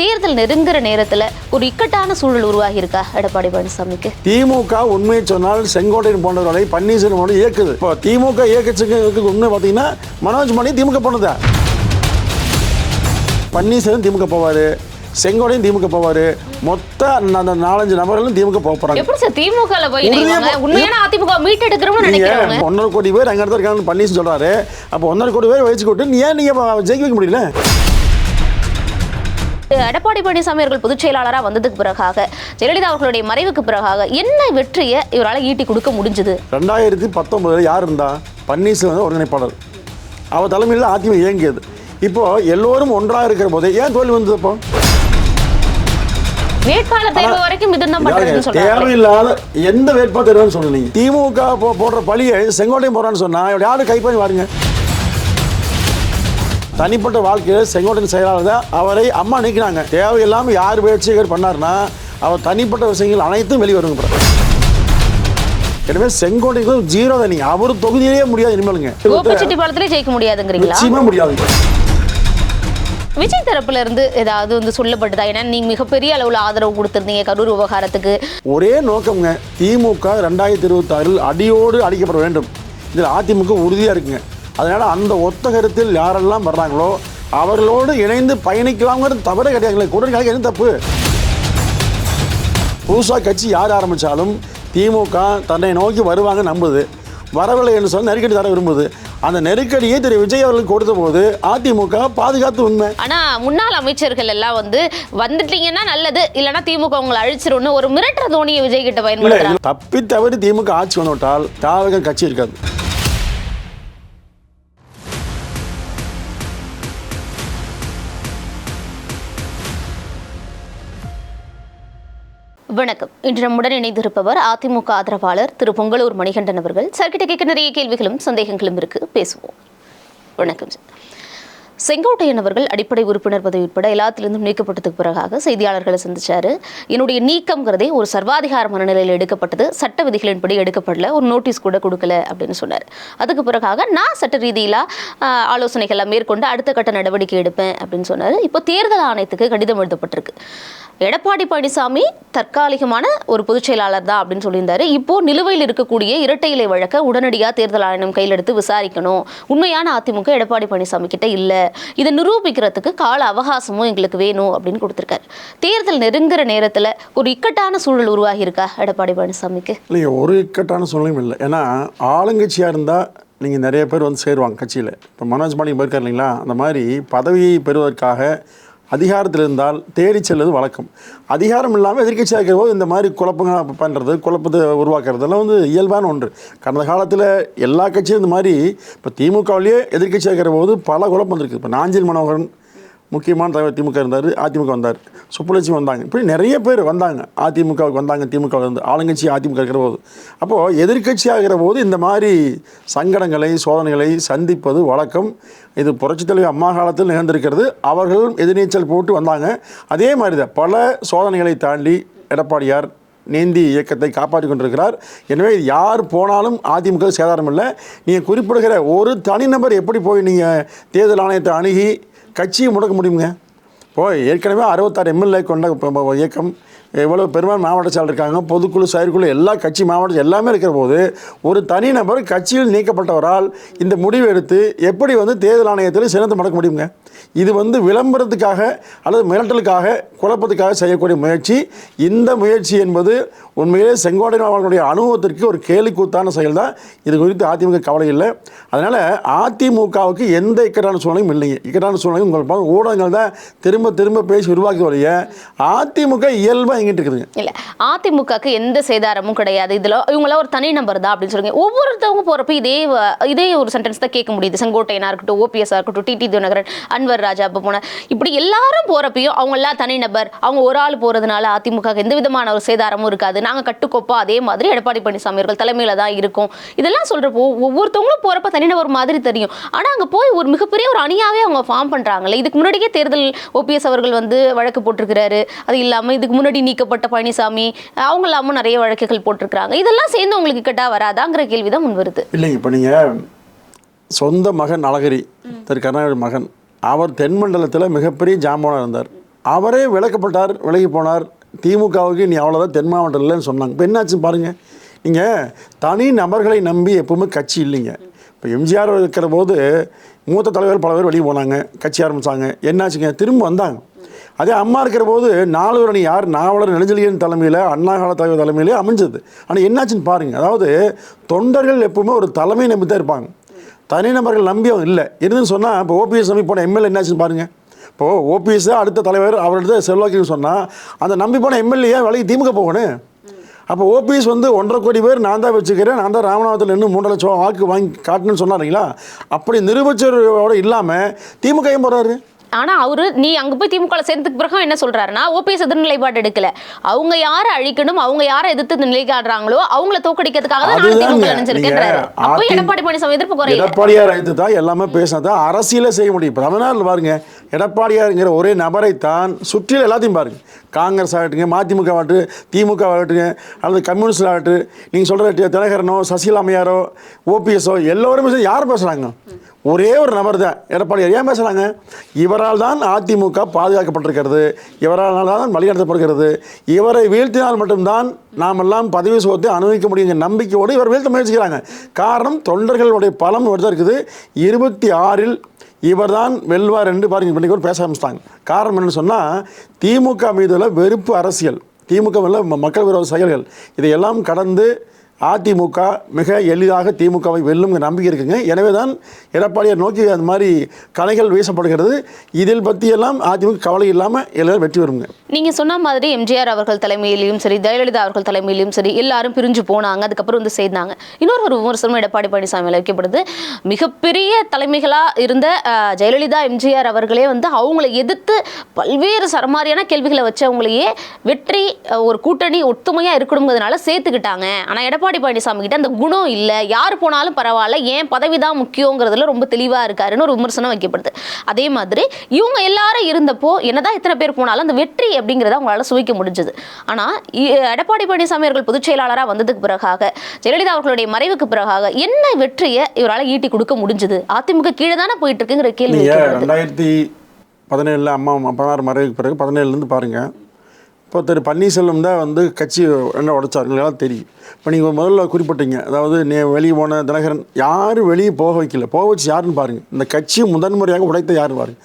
தேர்தல் நெருங்குற நேரத்துல ஒரு இக்கட்டான சூழல் உருவாகி இருக்கா எடப்பாடி பழனிசாமிக்கு. திமுக உண்மையை சொன்னால் செங்கோட்டையன் போன்றவர்களை பன்னீர்செல்வம் இயக்குது. இப்போ திமுக இயக்கச்சுக்கு உண்மை பார்த்தீங்கன்னா மனோஜ் மணி திமுக போனதா? பன்னீர்செல்வம் திமுக போவார் செங்கோட்டையும் திமுக போவார் மொத்த அந்த நாலஞ்சு நபர்களும் திமுக போக போகிறாங்க எப்படி சார் திமுக போய் உண்மையான அதிமுக நினைக்கிறவங்க. நீங்கள் ஒன்றரை கோடி பேர் அங்கே இடத்துல இருக்காங்கன்னு பன்னீர் சொல்கிறாரு அப்போ ஒன்றரை கோடி பேர் வச்சு கொட்டு ஏன் நீங்கள் ஜெயிக்க வைக்க முடியல? எடப்பாடி பழனிசாமி அவர்கள் பொதுச் செயலாளரா வந்ததுக்கு பிறகாக ஜெயலலிதா அவர்களுடைய மறைவுக்கு பிறகாக என்ன வெற்றியை இவரால ஈட்டி கொடுக்க முடிஞ்சது? ரெண்டாயிரத்தி பத்தொன்பதில் யார் இருந்தா? பன்னீர்செல்வம் ஒருங்கிணைப்பாளர். அவர் தலைமையில் அதிமுக இயங்கியது. இப்போ எல்லோரும் ஒன்றாக இருக்கிற போதே ஏன் தோல்வி வந்தது அப்போ வேட்பாளர் தேர்வு வரைக்கும் தேவையில்லாத எந்த வேட்பாளர் தேர்வுன்னு சொல்லுங்க திமுக போடுற பழியை செங்கோட்டையும் போறான்னு சொன்னா இவர் யாரும் கைப்பற்றி பாருங்க தனிப்பட்ட வாழ்க்கையில் செங்கோட்டையின் செயலாளர் தான். அவரை அம்மா நீக்கினாங்க. தேவையில்லாமல் யார் முயற்சிகள் பண்ணாருன்னா அவர் தனிப்பட்ட விஷயங்கள் அனைத்தும் வெளியே வருங்க அப்புறம். எனவே செங்கோட்டைக்கு ஜீரோ தான். நீங்க அவர் தொகுதியிலேயே முடியாது இனிமேலுங்க. கோப்பச்செட்டிப்பாளத்திலே ஜெயிக்க முடியாதுங்கிறீங்களா? நிச்சயமா முடியாது. விஜய் தரப்புல இருந்து ஏதாவது வந்து சொல்லப்பட்டதா? ஏன்னா நீங்க மிகப்பெரிய அளவுல ஆதரவு கொடுத்திருந்தீங்க கரூர் விவகாரத்துக்கு. ஒரே நோக்கம்ங்க திமுக ரெண்டாயிரத்தி இருபத்தாறில் அடியோடு அடிக்கப்பட வேண்டும். இதில் அதிமுக உறுதியாக இருக்குங்க. அதனால் அந்த ஒத்த கருத்தில் யாரெல்லாம் வர்றாங்களோ அவர்களோடு இணைந்து பயணிக்கலாம்ங்கிறது தவறே கிடையாதுங்களே. கூட்டணி என்ன தப்பு? புதுசாக கட்சி யார் ஆரம்பித்தாலும் திமுக தன்னை நோக்கி வருவாங்க நம்புது. வரவில்லை என்று சொல்லி நெருக்கடி தர விரும்புது. அந்த நெருக்கடியை திரு விஜய் அவர்களுக்கு கொடுத்த போது அதிமுக பாதுகாத்து உண்மை. ஆனா முன்னாள் அமைச்சர்கள் எல்லாம் வந்து வந்துட்டீங்கன்னா நல்லது இல்லைன்னா திமுக உங்களை அழிச்சிரும்னு ஒரு மிரட்டுற தோணியை விஜய் கிட்ட பயன்படுத்துறாங்க. தப்பி தவறி திமுக ஆட்சி வந்துவிட்டால் தாவக கட்சி இருக்காது. வணக்கம். இன்று நம்முடன் இணைந்திருப்பவர் அதிமுக ஆதரவாளர் திரு பொங்கலூர் மணிகண்டன் அவர்கள். சர்க்கிட்ட கேட்க நிறைய கேள்விகளும் சந்தேகங்களும் இருக்கு. பேசுவோம். வணக்கம் செங்கோட்டையன் அவர்கள் அடிப்படை உறுப்பினர் பதவி உட்பட எல்லாத்திலிருந்தும் நீக்கப்பட்டதுக்கு பிறகாக செய்தியாளர்களை சந்திச்சாரு. என்னுடைய நீக்கம்ங்கிறதே ஒரு சர்வாதிகார மனநிலையில் எடுக்கப்பட்டது. சட்ட விதிகளின்படி எடுக்கப்படல. ஒரு நோட்டீஸ் கூட கொடுக்கல அப்படின்னு சொன்னார். அதுக்கு பிறகாக நான் சட்ட ரீதியில ஆஹ், ஆலோசனைகளை மேற்கொண்டு அடுத்த கட்ட நடவடிக்கை எடுப்பேன் அப்படின்னு சொன்னார். இப்போ தேர்தல் ஆணையத்துக்கு கடிதம் எழுதப்பட்டிருக்கு. எடப்பாடி பழனிசாமி தற்காலிகமான ஒரு பொதுச் செயலாளர் தான் அப்படின்னு சொல்லியிருந்தாரு. இப்போ நிலுவையில் இருக்கக்கூடிய இரட்டை இலை வழக்க உடனடியாக தேர்தல் ஆணையம் கையில் எடுத்து விசாரிக்கணும். உண்மையான அதிமுக எடப்பாடி பழனிசாமி கிட்ட இல்லை. இதை நிரூபிக்கிறதுக்கு கால அவகாசமும் எங்களுக்கு வேணும் அப்படின்னு கொடுத்துருக்காரு. தேர்தல் நெருங்குற நேரத்தில் ஒரு இக்கட்டான சூழல் உருவாகி இருக்கா எடப்பாடி பழனிசாமிக்கு? இல்லைங்க ஒரு இக்கட்டான சூழலும் இல்லை. ஏன்னா ஆளுங்கட்சியாக இருந்தால் நீங்கள் நிறைய பேர் வந்து சேருவாங்க கட்சியில். இப்போ மனோஜ் பாண்டியன் போயிருக்காரு இல்லைங்களா? அந்த மாதிரி பதவியை பெறுவதற்காக அதிகாரத்தில் இருந்தால் தேடி செல்வது வழக்கம். அதிகாரம் இல்லாமல் எதிர்கட்சியாக இருக்கிற போது இந்த மாதிரி குழப்பங்கள் பண்ணுறது குழப்பத்தை உருவாக்குறதெல்லாம் வந்து இயல்பான ஒன்று. கடந்த காலத்தில் எல்லா கட்சியும் இந்த மாதிரி இப்போ திமுகவிலேயே எதிர்கட்சியாக இருக்கிற போது பல குழப்பம் வந்திருக்கு இப்போ நாஞ்சில் மனோகரன் முக்கியமான தலைவர் திமுக இருந்தார் அதிமுக வந்தார். சுப்புலட்சுமி வந்தாங்க. இப்படி நிறைய பேர் வந்தாங்க. அதிமுகவுக்கு வந்தாங்க திமுக வந்து ஆளுங்கட்சி அதிமுக இருக்கிற போது. அப்போது எதிர்கட்சி ஆகிற போது இந்த மாதிரி சங்கடங்களை சோதனைகளை சந்திப்பது வழக்கம். இது புரட்சித் தலைவர் அம்மா காலத்தில் நிகழ்ந்திருக்கிறது. அவர்களும் எதிர்நீச்சல் போட்டு வந்தாங்க. அதே மாதிரி தான் பல சோதனைகளை தாண்டி எடப்பாடியார் நீந்தி இயக்கத்தை காப்பாற்றி கொண்டிருக்கிறார். எனவே யார் போனாலும் அதிமுக சேதாரம் இல்லை நீங்கள் குறிப்பிடுகிற ஒரு தனிநபர் எப்படி போய் நீங்கள் தேர்தல் ஆணையத்தை அணுகி கட்சியை முடக்க முடியுங்க. இப்போ ஏற்கனவே அறுபத்தாறு எம்எல்ஏ கொண்ட இயக்கம் எவ்வளோ பெரும்பாலும் மாவட்ட செயலர் இருக்காங்க பொதுக்குழு செயற்குழு எல்லா கட்சி மாவட்ட எல்லாமே இருக்கிற போது ஒரு தனிநபர் கட்சியில் நீக்கப்பட்டவரால் இந்த முடிவு எடுத்து எப்படி வந்து தேர்தல் ஆணையத்தில் சிறந்து மடக்க முடியுங்க? இது வந்து விளம்பரத்துக்காக அல்லது மிரட்டலுக்காக குழப்பத்துக்காக செய்யக்கூடிய முயற்சி. இந்த முயற்சி என்பது உண்மையிலே செங்கோட்டையன் அவர்களுடைய அனுபவத்திற்கு ஒரு கேலிக்கூத்தான செயல் தான் இது குறித்து அதிமுக கவலை இல்லை. அதனால் அதிமுகவுக்கு எந்த இக்கட்டான சூழ்நிலையும் இல்லைங்க இக்கட்டான சூழ்நிலையும் உங்களுக்கு ஊடகங்கள் தான் திரும்ப திரும்ப பேசி உருவாக்கி வரைய அதிமுக இயல்பு வாங்கிட்டு இருக்குதுங்க இல்ல அதிமுகக்கு எந்த சேதாரமும் கிடையாது. இதுல இவங்களாம் ஒரு தனி நபர் தான் அப்படின்னு சொல்லுங்க ஒவ்வொருத்தவங்க போறப்ப இதே வ- இதே ஒரு சென்டென்ஸ் தான் கேட்க முடியுது. செங்கோட்டையனா இருக்கட்டும் ஓபிஎஸ் இருக்கட்டும் டிடி தினகரன் அன்வர் ராஜா அப்ப போன. இப்படி எல்லாரும் போறப்பையும் அவங்க எல்லாம் தனி நபர் அவங்க ஒரு ஆள் போறதுனால அதிமுக எந்த விதமான ஒரு சேதாரமும் இருக்காது. நாங்க கட்டுக்கோப்பா அதே மாதிரி எடப்பாடி பழனிசாமி அவர்கள் தலைமையில தான் இருக்கும். இதெல்லாம் சொல்றப்போ ஒவ்வொருத்தவங்களும் போறப்ப தனிநபர் மாதிரி தெரியும். ஆனா அங்க போய் ஒரு மிகப்பெரிய ஒரு அணியாவே அவங்க ஃபார்ம் பண்றாங்களே இதுக்கு முன்னாடியே தேர்தல் ஓபிஎஸ் அவர்கள் வந்து வழக்கு போட்டிருக்கிறாரு. அது இல்லாம இதுக்கு முன்னாடி நீக்கப்பட்ட பழனிசாமி அவங்க நிறைய வழக்குகள் போட்டிருக்கிறாங்க. இதெல்லாம் சேர்ந்து உங்களுக்கு கிட்டா வராதாங்கிற கேள்விதான் முன் வருது. இல்லைங்க இப்போ நீங்கள் சொந்த மகன் அழகிரி திரு கருணாநிதி மகன் அவர் தென்மண்டலத்தில் மிகப்பெரிய ஜாம்பவானாக இருந்தார். அவரே விலக்கப்பட்டார் விலகி போனார். திமுகவுக்கு நீ அவ்வளோதான் தென் மாவட்டம் இல்லைன்னு சொன்னாங்க. இப்போ என்னாச்சு பாருங்கள் நீங்கள் தனி நபர்களை நம்பி எப்பவுமே கட்சி இல்லைங்க. இப்போ எம்ஜிஆர் இருக்கிற போது மூத்த தலைவர் பல பேர் வெளியே போனாங்க கட்சி ஆரம்பித்தாங்க என்னாச்சுங்க? திரும்ப வந்தாங்க. அதே அம்மா இருக்கிற போது நாலு அணி யார்? நாவலர் நெடுஞ்செழியன் தலைமையில் அண்ணா கால தலைவர் தலைமையிலே அமைஞ்சது. ஆனால் என்னாச்சுன்னு பாருங்கள் அதாவது தொண்டர்கள் எப்பவுமே ஒரு தலைமை நம்பி தான் இருப்பாங்க. தனிநபர்கள் நம்பி அவங்க இல்லை. இருந்துன்னு சொன்னால் இப்போ ஓபிஎஸ் நம்பி போன எம்எல்ஏ என்னாச்சுன்னு பாருங்கள் இப்போது ஓபிஎஸ் அடுத்த தலைவர் அவர்கிட்ட செல்வாக்குன்னு சொன்னால் அந்த நம்பி போன எம்எல்ஏ வேலைக்கு திமுக போகணும்? அப்போ ஓபிஎஸ் வந்து ஒன்றரை கோடி பேர் நான் தான் வச்சுக்கிறேன் நான் தான் ராமநாதத்தில் இன்னும் மூன்றரை லட்சம் வாக்கு வாங்கி காட்டணும்னு சொன்னாருங்களா? அப்படி நிரூபிச்சரோட இல்லாமல் திமுக ஏன் போகிறாரு ஆனா அவரு நீ அங்க போய் திமுக சேர்ந்ததுக்கு பிறகு என்ன சொல்றாருன்னா ஓபிஎஸ் எதிர் நிலைப்பாடு எடுக்கல. அவங்க யாரை அழிக்கணும் அவங்க யாரை எதிர்த்து நிலைக்காடுறாங்களோ அவங்கள தோக்கடிக்கிறதுக்காக தான் நான். திமுக நினைச்சிருக்கேன்றாரு. அப்போ எடப்பாடி பழனிசாமி எதிர்ப்பு குறையல. எடப்பாடியார் அழைத்து தான் எல்லாமே பேசினா தான் அரசியலே செய்ய முடியும். இப்போ தமிழ்நாட்டில் பாருங்க எடப்பாடியாருங்கிற ஒரே நபரை தான் சுற்றிலும் எல்லாத்தையும் பாருங்க. காங்கிரஸ் ஆகட்டுங்க மதிமுக ஆகட்டு திமுக ஆகட்டுங்க அல்லது கம்யூனிஸ்ட் ஆகட்டு நீங்கள் சொல்கிற தினகரனோ சசிகலா அம்மையாரோ ஓபிஎஸ்ஓ எல்லோருமே யார் பேசுகிறாங்க ஒரே ஒரு நபர் தான். எடப்பாடியார் ஏன் பேசுகிறாங்க இவரால் தான் அதிமுக பாதுகாக்கப்பட்டிருக்கிறது. இவரால் தான் வழிநடத்தப்படுகிறது. இவரை வீழ்த்தினால் மட்டும்தான் நாம் எல்லாம் பதவி சுகத்தை அனுபவிக்க முடியுங்கிற நம்பிக்கையோடு இவர் வீழ்த்த முயற்சிக்கிறாங்க. காரணம் தொண்டர்களுடைய பலம் ஒரு தான் இருக்குது. இருபத்தி ஆறில் இவர்தான் வெல்வார் என்று பாருங்க இன்னைக்கு கூட பேச ஆரம்பிச்சிட்டாங்க. காரணம் என்னன்னு சொன்னால் திமுக மீதுள்ள வெறுப்பு அரசியல். திமுக ம- மக்கள் விரோத செயல்கள். இதையெல்லாம் கடந்து அதிமுக மிக எளிதாக திமுகவை வெல்லும் நம்பிக்கை இருக்குங்க. எனவே தான் எடப்பாடியை நோக்கி அந்த மாதிரி கலைகள் வீசப்படுகிறது. இதில் பற்றியெல்லாம் அதிமுக கவலை இல்லாமல் எல்லாரும் வெற்றி வருங்க நீங்கள் சொன்ன மாதிரி எம்ஜிஆர் அவர்கள் தலைமையிலையும் சரி ஜெயலலிதா அவர்கள் தலைமையிலையும் சரி எல்லாரும் பிரிஞ்சு போனாங்க. அதுக்கப்புறம் வந்து சேர்ந்தாங்க. இன்னொரு ஒரு விமர்சனம் எடப்பாடி பழனிசாமி மேல வைக்கப்படுது. மிகப்பெரிய தலைமைகளாக இருந்த ஜெயலலிதா எம்ஜிஆர் அவர்களே வந்து அவங்களை எதிர்த்து பல்வேறு சரமாரியான கேள்விகளை வச்சவங்களையே வெற்றி ஒரு கூட்டணி ஒத்துமையாக இருக்கணுங்கிறதுனால சேர்த்துக்கிட்டாங்க. ஆனால் எடப்பாடி பழனிசாமி கிட்ட அந்த குணம் இல்ல. யார் போனாலும் பரவாயில்ல ஏன் பதவி தான் முக்கியங்கிறதுல ரொம்ப தெளிவா இருக்காருன்னு ஒரு விமர்சனம் வைக்கப்படுது. அதே மாதிரி இவங்க எல்லாரும் இருந்தப்போ என்னதான் இத்தனை பேர் போனாலும் அந்த வெற்றி அப்படிங்கிறத அவங்களால சுவைக்க முடிஞ்சது. ஆனா இ- எடப்பாடி பழனிசாமி அவர்கள் பொதுச் செயலாளராக வந்ததுக்கு பிறகாக ஜெயலலிதா அவர்களுடைய மறைவுக்கு பிறகாக என்ன வெற்றியை இவரால் ஈட்டி கொடுக்க முடிஞ்சது? அதிமுக கீழே தானே போயிட்டு இருக்குங்கிற கேள்வி. ரெண்டாயிரத்தி பதினேழில் அம்மா பதினாறு மறைவுக்கு பிறகு பதினேழுலேருந்து பாருங்கள் இப்போ திரு பன்னீர்செல்வம் தான் வந்து கட்சி என்ன உடைச்சார். எல்லாம் தெரியும். இப்போ நீங்கள் முதல்ல குறிப்பிட்டீங்க. அதாவது நே வெளியே போன தினகரன் யாரும் வெளியே போக வைக்கல. போக வச்சு யாருன்னு பாருங்கள் இந்த கட்சி முதன்முறையாக உடைத்த யார் பாருங்க.